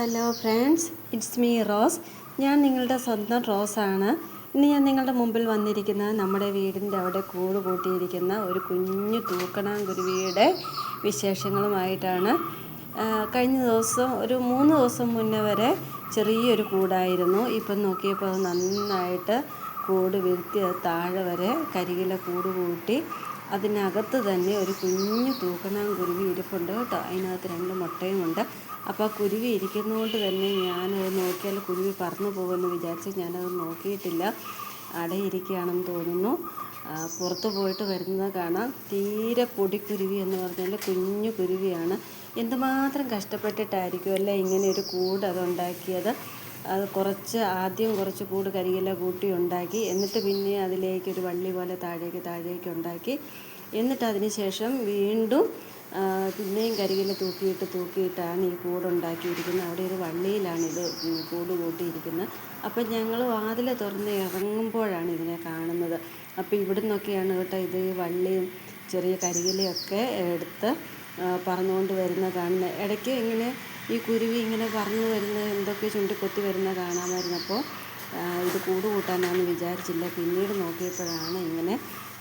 Hello friends it's me Rose ഞാൻ നിങ്ങളുടെ സ്വന്തം റോസാണ്. ഇന്ന് ഞാൻ നിങ്ങളുടെ മുമ്പിൽ വന്നിരിക്കുന്നത് നമ്മുടെ വീടിന്റെ അവിടെ കൂട് കൂട്ടിയിരിക്കുന്ന ഒരു കുഞ്ഞു തൂക്കണാങ്കുരുവിയുടെ വിശേഷങ്ങളുമായിട്ടാണ്. കഴിഞ്ഞ ദിവസം ഒരു മൂന്ന് ദിവസം മുന്നേ വരെ ചെറിയൊരു കൂടായിരുന്നു. ഇപ്പം നോക്കിയപ്പോൾ നന്നായിട്ട് കൂട് വിരുത്തി അത് താഴെ വരെ കരികിലെ കൂട് കൂട്ടി അതിനകത്ത് തന്നെ ഒരു കുഞ്ഞു തൂക്കണാങ്കുരുവി ഇരിപ്പുണ്ട് കേട്ടോ. അതിനകത്ത് രണ്ട് മുട്ടയുമുണ്ട് അപ്പോൾ ആ കുരുവി ഇരിക്കുന്നതുകൊണ്ട് തന്നെ ഞാനത് നോക്കിയാൽ കുരുവി പറന്നു പോകുമെന്ന് വിചാരിച്ച് ഞാനത് നോക്കിയിട്ടില്ല. അടയിരിക്കുകയാണെന്ന് തോന്നുന്നു. പുറത്ത് പോയിട്ട് വരുന്നത് കാണാം. തീരെ പൊടിക്കുരുവി എന്ന് പറഞ്ഞാൽ കുഞ്ഞു കുരുവിയാണ്. എന്തുമാത്രം കഷ്ടപ്പെട്ടിട്ടായിരിക്കും അല്ലേ ഇങ്ങനെ ഒരു കൂട് അതുണ്ടാക്കിയത്? അത് കുറച്ച് ആദ്യം കുറച്ച് കൂട് കരിയില കൂട്ടി ഉണ്ടാക്കി എന്നിട്ട് പിന്നെ അതിലേക്ക് ഒരു വള്ളി പോലെ താഴേക്ക് താഴേക്ക് ഉണ്ടാക്കി എന്നിട്ട് അതിന് ശേഷം വീണ്ടും പിന്നെയും കരികില തൂക്കിയിട്ട് തൂക്കിയിട്ടാണ് ഈ കൂടുണ്ടാക്കിയിരിക്കുന്നത് അവിടെ ഒരു വള്ളിയിലാണ് ഇത് കൂട് കൂട്ടിയിരിക്കുന്നത്. അപ്പം ഞങ്ങൾ വാതിൽ തുറന്ന് ഇറങ്ങുമ്പോഴാണ് ഇതിനെ കാണുന്നത്. അപ്പോൾ ഇവിടെ നിന്നൊക്കെയാണ് കേട്ടോ ഇത് വള്ളിയും ചെറിയ കരികിലയൊക്കെ എടുത്ത് പറന്നുകൊണ്ട് വരുന്ന കാണുന്നത്. ഇടയ്ക്ക് ഇങ്ങനെ ഈ കുരുവി ഇങ്ങനെ പറന്നു വരുന്ന എന്തൊക്കെ ചുണ്ടിക്കൊത്തി വരുന്ന കാണാമായിരുന്നപ്പോൾ അപ്പോൾ ഇത് കൂട് കൂട്ടാനാണെന്ന് വിചാരിച്ചില്ല. പിന്നീട് നോക്കിയപ്പോഴാണ് ഇങ്ങനെ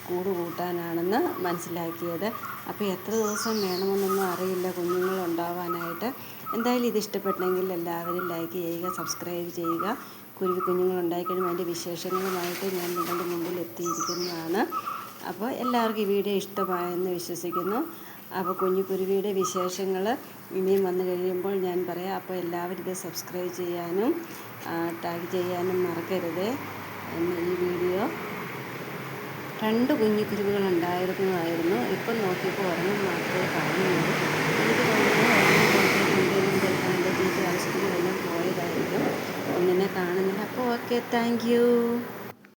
കൂട് കൂട്ടാനാണെന്ന് മനസ്സിലാക്കിയത്. അപ്പോൾ എത്ര ദിവസം വേണമെന്നൊന്നും അറിയില്ല. കുഞ്ഞുങ്ങൾ ഉണ്ടാവാനായിട്ട് എന്തായാലും ഇത് ഇഷ്ടപ്പെട്ടെങ്കിൽ എല്ലാവരും ലൈക്ക് ചെയ്യുക സബ്സ്ക്രൈബ് ചെയ്യുക. കുരുവി കുഞ്ഞുങ്ങൾ ഉണ്ടായിക്കഴിയുമ്പോൾ അതിന്റെ വിശേഷങ്ങളുമായിട്ട് ഞാൻ നിങ്ങളുടെ മുമ്പിൽ എത്തിയിരിക്കുന്നതാണ്. അപ്പോൾ എല്ലാവർക്കും ഈ വീഡിയോ ഇഷ്ടമായെന്ന് വിശ്വസിക്കുന്നു. അപ്പോൾ കുഞ്ഞു കുരുവിയുടെ വിശേഷങ്ങൾ ഇനിയും വന്നു കഴിയുമ്പോൾ ഞാൻ പറയാം. അപ്പോൾ എല്ലാവരും ഇത് സബ്സ്ക്രൈബ് ചെയ്യാനും ടാഗ് ചെയ്യാനും മറക്കരുത്. ഈ വീഡിയോ രണ്ട് കുഞ്ഞു കുരുവികൾ ഉണ്ടായിരുന്നതായിരുന്നു. ഇപ്പം നോക്കിയപ്പോൾ ഒരെണ്ണം മാത്രമേ കാണുന്നുള്ളൂ. എനിക്ക് തോന്നുന്നു ആവശ്യത്തിന് വല്ലതും പോയതായിരിക്കും. ഒന്നിനെ കാണുന്നില്ല. അപ്പോൾ ഓക്കെ താങ്ക്